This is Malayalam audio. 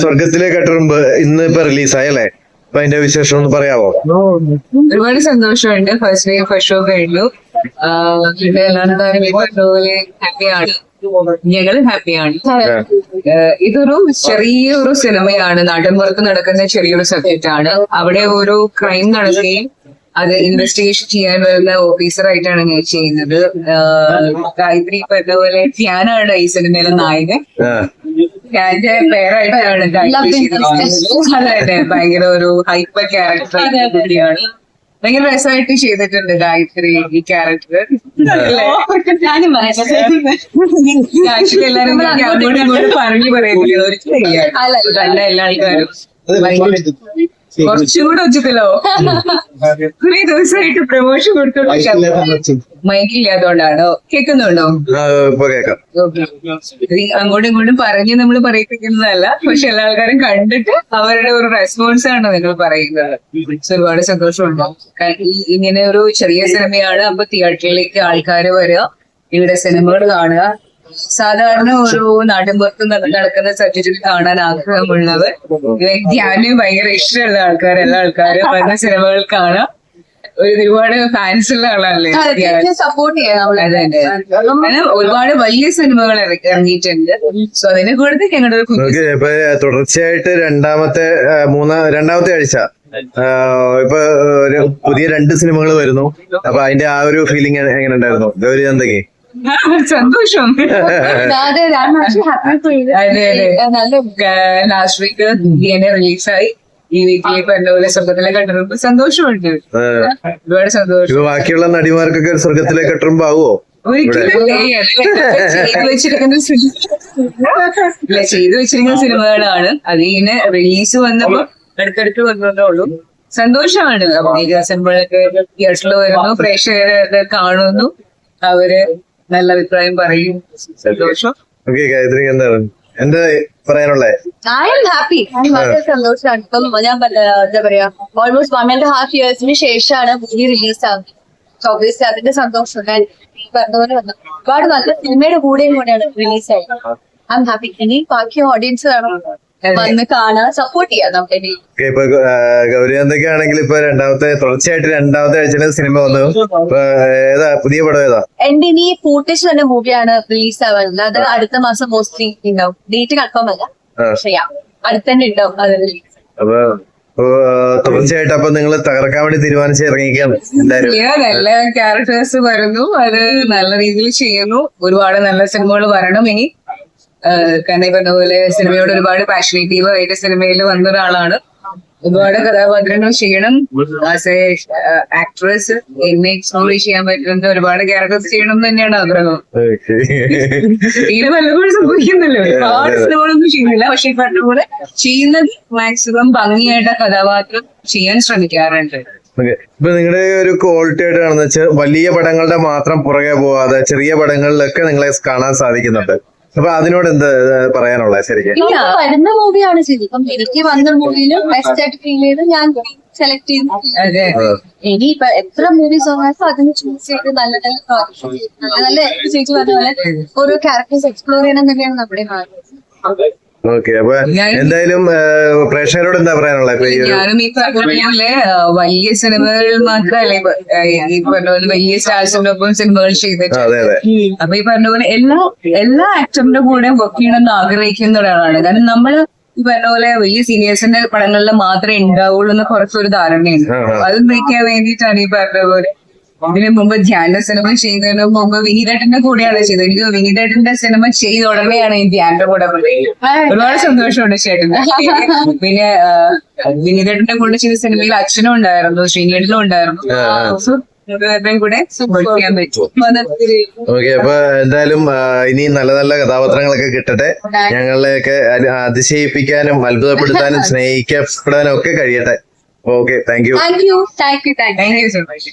സ്വർഗത്തിലെ കെട്ടുറുമ്പ് ഇന്ന് ഇപ്പൊ റിലീസായല്ലേ അപ്പൊ അതിന്റെ വിശേഷം ഒന്ന് പറയാമോ ഒരുപാട് സന്തോഷമുണ്ട്. ഫസ്റ്റ് ഡേ ഫസ്റ്റ് ഷോ കഴിഞ്ഞു ഹാപ്പിയാണ് ഞങ്ങൾ ഹാപ്പിയാണ് ഇതൊരു ചെറിയൊരു സിനിമയാണ്. നാട്ടിൻപുറത്ത് നടക്കുന്ന ചെറിയൊരു സബ്ജക്റ്റ് ആണ്. അവിടെ ഒരു ക്രൈം നടക്കുകയും അത് ഇൻവെസ്റ്റിഗേഷൻ ചെയ്യാൻ വരുന്ന ഓഫീസർ ആയിട്ടാണ് ഞാൻ ചെയ്യുന്നത്. ഗായത്രി പറഞ്ഞ പോലെ ഞാനാണ് ഈ സിനിമയിലെ നായകൻ. ആ, ഞാന്റെ പേരായിട്ടാണ്. അതെ അതെ. ഭയങ്കര ഒരു ഹൈപ്പർ ക്യാരക്ടർ കൂടിയാണ്. ഭയങ്കര രസമായിട്ട് ചെയ്തിട്ടുണ്ട് ഗായത്രി ഈ ക്യാരക്ടർ ആക്ച്വലി എല്ലാരും അങ്ങോട്ടും ഇങ്ങോട്ടും പറഞ്ഞു പറയുന്നില്ല ഒരു നല്ല എല്ലാ ആൾക്കാരും. ഭയങ്കര കുറച്ചുകൂടെ ഉച്ചത്തിലോ? കുറെ ദിവസമായിട്ട് പ്രൊമോഷൻ കൊടുത്തോണ്ട് മൈക്കില്ലാത്തോണ്ടാണോ കേൾക്കുന്നുണ്ടോ അങ്ങോട്ടും ഇങ്ങോട്ടും പറഞ്ഞ് നമ്മൾ പറയിപ്പിക്കുന്നതല്ല. പക്ഷെ എല്ലാ ആൾക്കാരും കണ്ടിട്ട് അവരുടെ ഒരു റെസ്പോൺസ് ആണ് നിങ്ങൾ പറയുന്നത്. ഒരുപാട് സന്തോഷമുണ്ടോ. ഇങ്ങനെ ഒരു ചെറിയ സിനിമയാണ്. അപ്പൊ തിയേറ്ററിലേക്ക് ആൾക്കാർ വരിക. ഇവിടെ സിനിമകൾ കാണുക. സാധാരണ ഒരു നാട്ടിൻപുറത്ത് നട- നടക്കുന്ന സർട്ടിഫിക്കറ്റ് കാണാൻ ആഗ്രഹമുള്ളവർ ധ്യാനം ഭയങ്കര ഇഷ്ടമുള്ള ആൾക്കാർ എല്ലാ ആൾക്കാരും വരുന്ന സിനിമകൾ കാണാം. ഒരുപാട് ഫാൻസ് ഉള്ള ആളല്ലേ? സപ്പോർട്ട് ചെയ്യാം ഒരുപാട് വലിയ സിനിമകൾ ഇറ- ഇറങ്ങിയിട്ടുണ്ട്. സോ അതിനെ കൂടുതൽ ഞങ്ങളുടെ ഒരു തുടർച്ചയായിട്ട് രണ്ടാമത്തെ മൂന്നാം രണ്ടാമത്തെ ആഴ്ച ഇപ്പൊ ഒരു പുതിയ രണ്ട് സിനിമകൾ വരുന്നു. അപ്പൊ അതിന്റെ ആ ഒരു ഫീലിംഗ് എങ്ങനെ ഉണ്ടായിരുന്നു ഗൗരി എന്തൊക്കെ? സന്തോഷം അതെ ഹാപ്പി അതെ അതെ. നല്ല ലാസ്റ്റ് വീക്ക് ഡിഎൻഎ റിലീസായി ഈ വീക്കിൽ പറഞ്ഞ പോലെ സ്വർഗത്തിലെ കണ്ടിരുമ്പോൾ സന്തോഷമുണ്ട്. ഒരുപാട് സന്തോഷം. ബാക്കിയുള്ള നടിമാർക്കൊക്കെ സ്വർഗത്തിലെ കട്ടുമ്പോ ആവോ ഒരിക്കലും ചെയ്തു വെച്ചിരിക്കുന്ന സിനിമകളാണ്. അത് ഇങ്ങനെ റിലീസ് വന്നപ്പോ അടുത്തടുത്ത് വന്നതേ ഉള്ളൂ. സന്തോഷമാണ്. അഭിനയ സിനിമകളൊക്കെ തിയേറ്ററിൽ വരുന്നു പ്രേക്ഷകരെ കാണുന്നു. അവർ നല്ല അഭിപ്രായം പറയും. ഓക്കെ ഗായത്രി എന്താണ് എന്താ പറയാനുള്ളേ? ഐ എം ഹാപ്പി വളരെ സന്തോഷമാണ് ഇപ്പം ഞാൻ എന്താ പറയാ ഓൾമോസ്റ്റ് വൺ ആൻഡ് ഹാഫ് ഇയേഴ്സിന് ശേഷമാണ് മൂവി റിലീസ് ആവുന്നത് ഓബിയസ്ലി അതിന്റെ സന്തോഷം ഞാൻ പറഞ്ഞ പോലെ വന്നു. ഒരുപാട് നല്ല സിനിമയുടെ കൂടെയും കൂടെയാണ് റിലീസ് ആയത്. ഐ എം ഹാപ്പി ഇനി ബാക്കി ഓഡിയൻസ് വേണം. വന്ന് കാണാൻ സപ്പോർട്ട് ചെയ്യാം ഓക്കെ ഇപ്പൊ ആ, ഗൗരി എന്തൊക്കെയാണെങ്കിൽ ഇപ്പൊ രണ്ടാമത്തെ തുടർച്ചയായിട്ട് രണ്ടാമത്തെ ആഴ്ചയിലെ സിനിമ വന്നു. ഏതാ പുതിയ പടം ഏതാ? എന്റെ ഇനി ഫൂട്ടേജ് തന്നെ മൂവിയാണ് റിലീസ് ആവാനുള്ളത്. അത് അടുത്ത മാസം മോസ്റ്റ്ലി ഉണ്ടാവും ഡേറ്റ് കൺഫേം അല്ല. പക്ഷെ yeah, തന്നെ ഉണ്ടാവും അത് റിലീസ് അപ്പൊ തുടർച്ചയായിട്ട് അപ്പൊ നിങ്ങൾ തകർക്കാൻ വേണ്ടി തീരുമാനിച്ച് ഇറങ്ങിക്കാണ് നല്ല ക്യാരക്ടേഴ്സ് വരുന്നു. അത് നല്ല രീതിയിൽ ചെയ്യുന്നു. ഒരുപാട് നല്ല സിനിമകൾ വരണം ഇനി. കാരണം ഈ പറഞ്ഞ പോലെ സിനിമയോട് ഒരുപാട് പാഷനേറ്റീവ് ആയിട്ട് സിനിമയിൽ വന്ന ഒരാളാണ്. ഒരുപാട് കഥാപാത്രങ്ങൾ ചെയ്യണം. ആസ് എ ആക്ട്രസ് എന്നെ എക്സ്പ്ലോർ ചെയ്യാൻ പറ്റുന്ന ഒരുപാട് ക്യാരക്ടേഴ്സ് ചെയ്യണം എന്ന് തന്നെയാണ് ആഗ്രഹം. തീരെ സംഭവിക്കുന്നല്ലോ. സംഭവിക്കുന്നില്ല ഒരുപാട് സിനിമകളൊന്നും ചെയ്യുന്നില്ല. പക്ഷെ ഈ പറഞ്ഞ പോലെ ചെയ്യുന്നത് മാക്സിമം ഭംഗിയായിട്ട് കഥാപാത്രം ചെയ്യാൻ ശ്രമിക്കാറുണ്ട്. ഇപ്പൊ നിങ്ങളുടെ ഒരു ക്വാളിറ്റി ആയിട്ട് കാണുന്ന വെച്ചാൽ വലിയ പടങ്ങളുടെ മാത്രം പുറകെ പോവാതെ ചെറിയ പടങ്ങളിലൊക്കെ നിങ്ങളെ കാണാൻ സാധിക്കുന്നുണ്ട്. അപ്പൊ അതിനോട് എന്ത് പറയാനുള്ള ശരിക്കും? ഇല്ല. വരുന്ന മൂവിയാണ് ശരിക്കും. എനിക്ക് വന്ന മൂവിയിൽ ബെസ്റ്റ് ആയിട്ട് ഫീൽ ചെയ്ത് ഞാൻ സെലക്ട് ചെയ്തു. ഇനി ഇപ്പൊ എത്ര മൂവീസ് വന്നാലും അതിന് ചൂസ് ചെയ്ത് നല്ല നല്ല characters നല്ല നല്ല ചേച്ചി പറഞ്ഞ പോലെ ഓരോ ക്യാരക്ടേഴ്സ് എക്സ്പ്ലോർ ചെയ്യണം തന്നെയാണ് നമ്മുടെ ആഗ്രഹം ഓക്കെ അപ്പൊ എന്തായാലും പ്രേക്ഷകരോട് എന്താ പറയാനുള്ളത് ഞാനും ഈ പറഞ്ഞ വലിയ സിനിമകൾ മാത്രമല്ലേ ഈ പറഞ്ഞ പോലെ വലിയ സ്റ്റാർസിന്റെ ഒപ്പം സിനിമകൾ ചെയ്തിട്ട്. അപ്പൊ ഈ പറഞ്ഞ പോലെ എല്ലാ എല്ലാ ആക്ടറിന്റെ കൂടെ വർക്ക് ചെയ്യണമെന്ന് ആഗ്രഹിക്കുന്ന ഒരാളാണ്. കാരണം നമ്മൾ ഈ പറഞ്ഞ പോലെ വലിയ സീനിയേഴ്സിന്റെ പടങ്ങളിൽ മാത്രമേ ഉണ്ടാവുള്ളൂ എന്ന് കുറച്ചൊരു ധാരണയുണ്ട്. അത് ബ്രേക്ക് ചെയ്യാൻ വേണ്ടിയിട്ടാണ് ഈ പറഞ്ഞ പോലെ ഇതിനു മുമ്പ് ധ്യാന സിനിമ ചെയ്തതിന് മുമ്പ് വിനീതേട്ടന്റെ കൂടെയാണ് ചെയ്തത്. എനിക്ക് വിനീതേട്ടന്റെ സിനിമ ചെയ്ത ഉടനെയാണ് ഈ ധ്യാന്റെ കൂടെ. ഒരുപാട് സന്തോഷമുണ്ട് ചേട്ടന്. പിന്നെ വിനീതേട്ടന്റെ കൂടെ ചെയ്ത സിനിമയിൽ അച്ഛനും ഉണ്ടായിരുന്നു ശ്രീനേട്ടനും ഉണ്ടായിരുന്നു. ഓക്കെ അപ്പൊ എന്തായാലും ഇനി നല്ല നല്ല കഥാപാത്രങ്ങളൊക്കെ കിട്ടട്ടെ. ഞങ്ങളെയൊക്കെ അതി- അതിശയിപ്പിക്കാനും അത്ഭുതപ്പെടുത്താനും സ്നേഹിക്കപ്പെടാനും ഒക്കെ കഴിയട്ടെ. Okay thank you thank you thank you thank you thank you so much